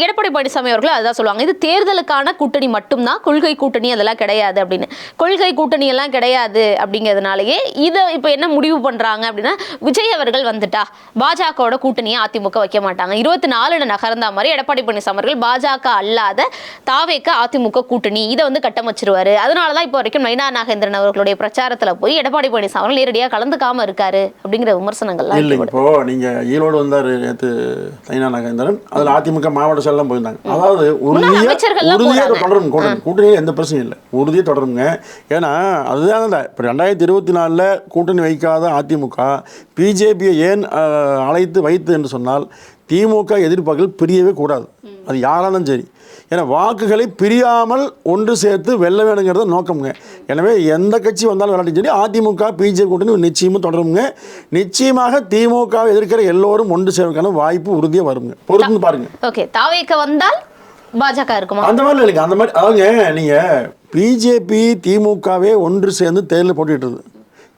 எடப்பாடி பழனிசாமி அவர்கள் அதான் சொல்லுவாங்க. இது தேர்தலுக்கான கூட்டணி மட்டும்தான். கொள்கை கூட்டணி அதெல்லாம் கிடையாது அப்படின்னு. கொள்கை கூட்டணி எல்லாம் கிடையாது அப்படிங்கிறதுனாலயே இதை இப்போ என்ன முடிவு பண்ணுறாங்க அப்படின்னா விஜய் அவர்கள் வந்துட்டா பாஜகவோட கூட்டணியை அதிமுக வைக்க மாட்டாங்க. இருபத்தி நாலு நகர்ந்தா மாதிரி எடப்பாடி பழனிசாமி அவர்கள் பாஜக அல்லாத தாவேக்க அதிமுக கூட்டணி இதை வந்து கட்டமைச்சிருவாரு. அதனால தான் இப்போ வரைக்கும் நயினா நாகேந்திரன் அவர்களுடைய பிரச்சாரத்தில் போய் எடப்பாடி பழனிசாமி அவர்கள் நேரடியாக கலந்துக்காம இருக்காரு அப்படிங்கிற விமர்சனங்கள்லாம் இல்லைங்க. இப்போ நீங்கள் ஈரோடு வந்தார் நேற்று சைனா நாகேந்திரன் அதில் அதிமுக மாவட்ட செயலாம் போயிருந்தாங்க. அதாவது உறுதியாக உறுதியாக. தொடரும் கூட்டணி. கூட்டணியில் எந்த பிரச்சனையும் இல்லை. உறுதியாக தொடருங்க. ஏன்னா அதுதான் தான் இப்போ ரெண்டாயிரத்தி இருபத்தி நாலில் கூட்டணி வைக்காத அதிமுக பிஜேபியை ஏன் அழைத்து வைத்து என்று சொன்னால் திமுக எதிர்ப்பார்கள் பிரியவே கூடாது. அது இருந்தாலும் சரி. ஏன்னா வாக்குகளை பிரியாமல் ஒன்று சேர்த்து வெல்ல வேணுங்கிறத நோக்கம்ங்க. எனவே எந்த கட்சி வந்தாலும் விளையாட்டும் சரி அதிமுக பிஜேபி கூட்டணி நிச்சயமாக தொடருங்க. நிச்சயமாக திமுக எதிர்க்கிற எல்லோரும் ஒன்று சேர்வதற்கான வாய்ப்பு உறுதியாக வருங்க. பொறுத்து பாருங்க. ஓகே தாவேக்க வந்தால் பாஜக இருக்குமா? அந்த மாதிரி இல்லைங்க. அந்த மாதிரி அதாவதுங்க நீங்கள் பிஜேபி திமுகவே ஒன்று சேர்ந்து தேர்தலில் போட்டிட்டுருது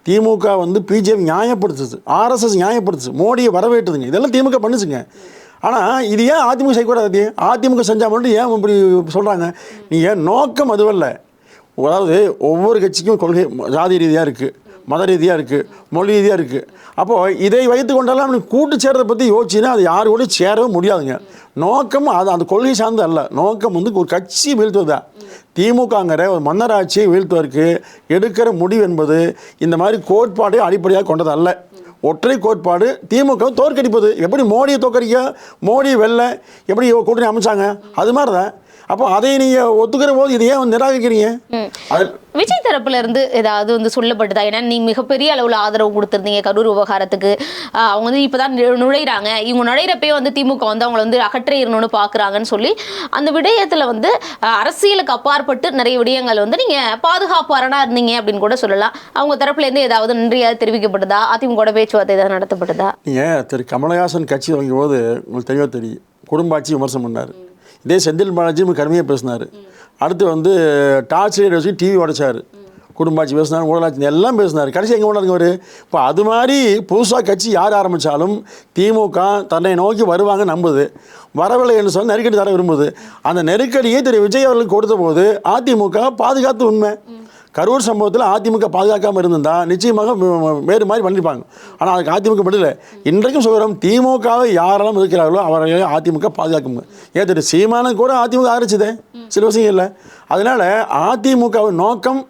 திமுக வந்து பிஜேபி நியாயப்படுத்துது. ஆர்எஸ்எஸ் நியாயப்படுத்துது. மோடியை வரவேற்றுதுங்க. இதெல்லாம் திமுக பண்ணுச்சுங்க. ஆனால் இது ஏன் அதிமுக செய்யக்கூடாது அதிமுக செஞ்சால் மட்டும் ஏன் இப்படி சொல்கிறாங்க நீங்கள் நோக்கம் அதுவல்ல. அதாவது ஒவ்வொரு கட்சிக்கும் கொள்கை ஜாதி ரீதியாக இருக்குது மத ரீதியாக இருக்குது மொழி ரீதியாக இருக்குது அப்போது இதை வைத்து கொண்டாலும் அவனுக்கு கூட்டு சேர்றதை பற்றி யோசிச்சுன்னா அது யாரு கூட சேரவே முடியாதுங்க. நோக்கம் அது அந்த கொள்கை சார்ந்து அல்ல. நோக்கம் வந்து ஒரு கட்சி வீழ்த்துவதா? திமுகங்கிற ஒரு மன்னராட்சியை வீழ்த்துவதற்கு எடுக்கிற முடிவு என்பது இந்த மாதிரி கோட்பாடை அடிப்படையாக கொண்டது அல்ல ஒற்றை கோட்பாடு திமுக தோற்கடிப்பது. எப்படி மோடியை தோற்கடிக்க மோடி வெல்ல எப்படி கூட்டணி அமைச்சாங்க? அது மாதிரி தான். அப்போ அதை நீங்கள் ஒத்துக்கிற போது இதை ஏன் நிராகரிக்கிறீங்க அது விஜய் தரப்புல இருந்து ஏதாவது வந்து சொல்லப்பட்டதா? ஏன்னா நீங்க மிகப்பெரிய அளவுல ஆதரவு கொடுத்திருந்தீங்க கரூர் விவகாரத்துக்கு. அவங்க வந்து இப்பதான் நுழையிறாங்க. இவங்க நுழையிறப்பயே வந்து திமுக வந்து அவங்கள வந்து அகற்றிடணும்னு பாக்குறாங்கன்னு சொல்லி அந்த விடயத்துல வந்து அரசியலுக்கு அப்பாற்பட்டு நிறைய விடயங்கள் வந்து நீங்க பாதுகாப்பு அரணா இருந்தீங்க அப்படின்னு கூட சொல்லலாம். அவங்க தரப்புல இருந்து ஏதாவது நன்றியாவது தெரிவிக்கப்பட்டதா? அதிமுக பேச்சுவார்த்தை ஏதாவது நடத்தப்பட்டதா? நீங்கள் திரு. கமலஹாசன் கட்சி தொடங்கிய போது உங்களுக்கு தெளிவாக தெரியும். குடும்பாட்சி விமர்சனம் பண்ணார். இதே செந்தில் பாலாஜி கடுமையாக பேசினார். அடுத்து வந்து டார்ச் லைட் வச்சு டிவி உடைச்சார். குடும்பாட்சி பேசினார் ஊழலாட்சி எல்லாம் பேசினார். கடைசி எங்கே போனாருங்க அவர் இப்போ அது மாதிரி புதுசாக கட்சி யார் ஆரம்பித்தாலும் திமுக தன்னை நோக்கி வருவாங்க நம்புது. வரவில்லை என்று சொல்லி நெருக்கடி தர விரும்புது. அந்த நெருக்கடியை திரு. விஜய் அவர்களுக்கு கொடுத்த போது அதிமுக பாதுகாத்து உண்மை. கரூர் சம்பவத்தில் அதிமுக பாதுகாக்காமல் இருந்திருந்தா நிச்சயமாக வேறு மாதிரி பண்ணியிருப்பாங்க ஆனால் அதுக்கு அதிமுக விடல இன்றைக்கும் சொல்கிறோம் திமுகவை யாரெல்லாம் இருக்கிறார்களோ அவர்களை அதிமுக பாதுகாக்குங்க. ஏன் தெரியும் சீமானம் கூட அதிமுக ஆரம்பிச்சதே சில விஷயம் இல்லை. அதனால் அதிமுகவின் நோக்கம்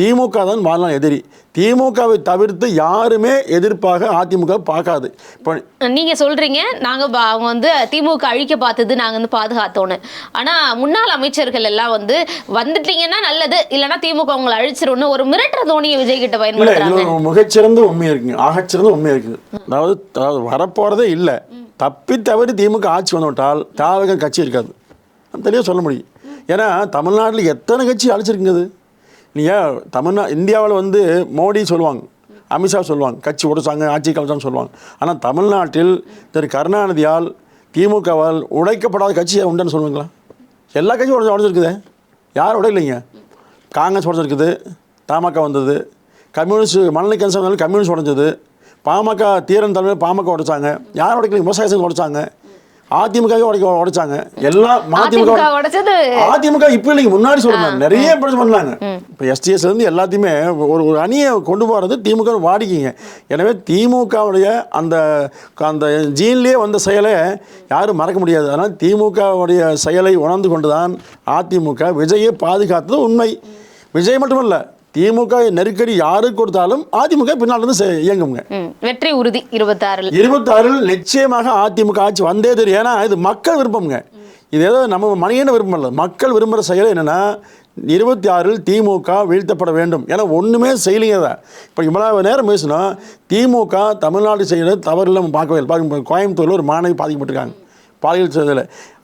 திமுக தான் வாழ்நாள் எதிரி. திமுகவை தவிர்த்து யாருமே எதிர்ப்பாக அதிமுக பார்க்காது. இப்போ நீங்க சொல்றீங்க நாங்க பா- அவங்க வந்து திமுக அழிக்க பார்த்தது நாங்க வந்து பாதுகாத்தோன்னு. ஆனா முன்னாள் அமைச்சர்கள் எல்லாம் வந்து வந்துட்டீங்கன்னா நல்லது இல்லைன்னா திமுக உங்களை அழிச்சிரும்னு ஒரு மிரட்டுற தோணியை விஜய் கிட்ட பயன்படுத்துறாங்க. மிகச்சிறந்த உண்மை இருக்குங்க ஆகச்சிறந்த உண்மை இருக்குது. அதாவது அதாவது வரப்போகிறதே இல்லை தப்பி தவறி திமுக ஆட்சி வந்துவிட்டால் தாவக கட்சி இருக்காது. தெளிவாக சொல்ல முடியும். ஏன்னா தமிழ்நாட்டில் எத்தனை கட்சி அழைச்சிருக்குங்க அது? நீங்கள் தமிழ்நா இந்தியாவில் வந்து மோடி சொல்லுவாங்க அமித்ஷா சொல்லுவாங்க கட்சி உடைச்சாங்க ஆட்சி கலைச்சான்னு சொல்லுவாங்க. ஆனால் தமிழ்நாட்டில் திரு கருணாநிதியால் திமுகவால் உடைக்கப்படாத கட்சி உண்டுன்னு சொல்லுவீங்களா? எல்லா கட்சியும் உடச்சு உடஞ்சிருக்குதே. யார் உடையலைங்க காங்கிரஸ் உடஞ்சிருக்குது தமாக வந்தது. கம்யூனிஸ்ட் மணலி கன்சர்ன் கம்யூனிஸ்ட் உடஞ்சது. பாமக தீரன் தலைமையில் பாமக உடைச்சாங்க. யார் உடைக்கல விவசாய சங்கம் உடைச்சாங்க. அதிமுகவே உடைக்க உடைச்சாங்க. எல்லாம் அதிமுக உடைச்சது. அதிமுக இப்போ இல்லைங்க முன்னாடி சொல்லுங்க நிறைய பிரச்சனை பண்ணாங்க இப்போ எஸ்டிஎஸ்ல இருந்து எல்லாத்தையுமே ஒரு ஒரு அணியை கொண்டு போகிறது திமுக வாடிக்கைங்க. எனவே திமுகவுடைய அந்த அந்த ஜீன்லேயே வந்த செயலை யாரும் மறக்க முடியாது. அதனால் திமுகவுடைய செயலை உணர்ந்து கொண்டு தான் அதிமுக விஜயை பாதுகாத்தது உண்மை. விஜய் மட்டுமல்ல திமுக நெருக்கடி யாருக்கு கொடுத்தாலும் அதிமுக பின்னால் இருந்து இயங்குங்க. வெற்றி உறுதி இருபத்தாறுல. இருபத்தாறில் நிச்சயமாக அதிமுக ஆட்சி வந்தே தெரியும் ஏன்னா இது மக்கள் விருப்பம்ங்க. இது ஏதோ நம்ம மனிதன விருப்பம் இல்லை மக்கள் விரும்புகிற செயல் என்னென்னா இருபத்தி ஆறில் திமுக வீழ்த்தப்பட வேண்டும். ஏன்னா ஒன்றுமே செய்யலைங்க அதை. இப்போ இவ்வளவு நேரம் பேசினா திமுக தமிழ்நாடு செய்கிறது தவறில்லை நம்ம பார்க்கவே இல்லை. கோயம்புத்தூரில் ஒரு மாணவி பாதிக்கப்பட்டிருக்காங்க. பாலியல் செய்ததில்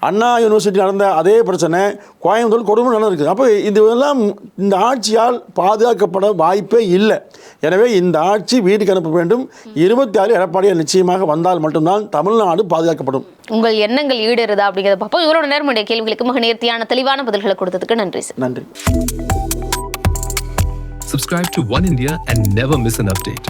அண்ணா யூனிவர்சிட்டி நடந்த அதே பிரச்சனை கோயம்புத்தூர் கொடுமை நடந்திருக்கு. அப்போ இதுவெல்லாம் இந்த ஆட்சியால் பாதுகாக்கப்பட வாய்ப்பே இல்லை. எனவே இந்த ஆட்சி வீட்டுக்கு அனுப்ப வேண்டும். இருபத்தி ஆறு எடப்பாடியார் நிச்சயமாக வந்தால் மட்டும்தான் தமிழ்நாடு பாதுகாக்கப்படும். உங்கள் எண்ணங்கள் ஈடேறுதா அப்படிங்கிறத பார்ப்போம். இவரோட நேரம் உடைய கேள்விகளுக்கு மிக நேர்த்தியான தெளிவான பதில்களை கொடுத்ததுக்கு நன்றி சார். நன்றி. Subscribe to One India and never miss an update.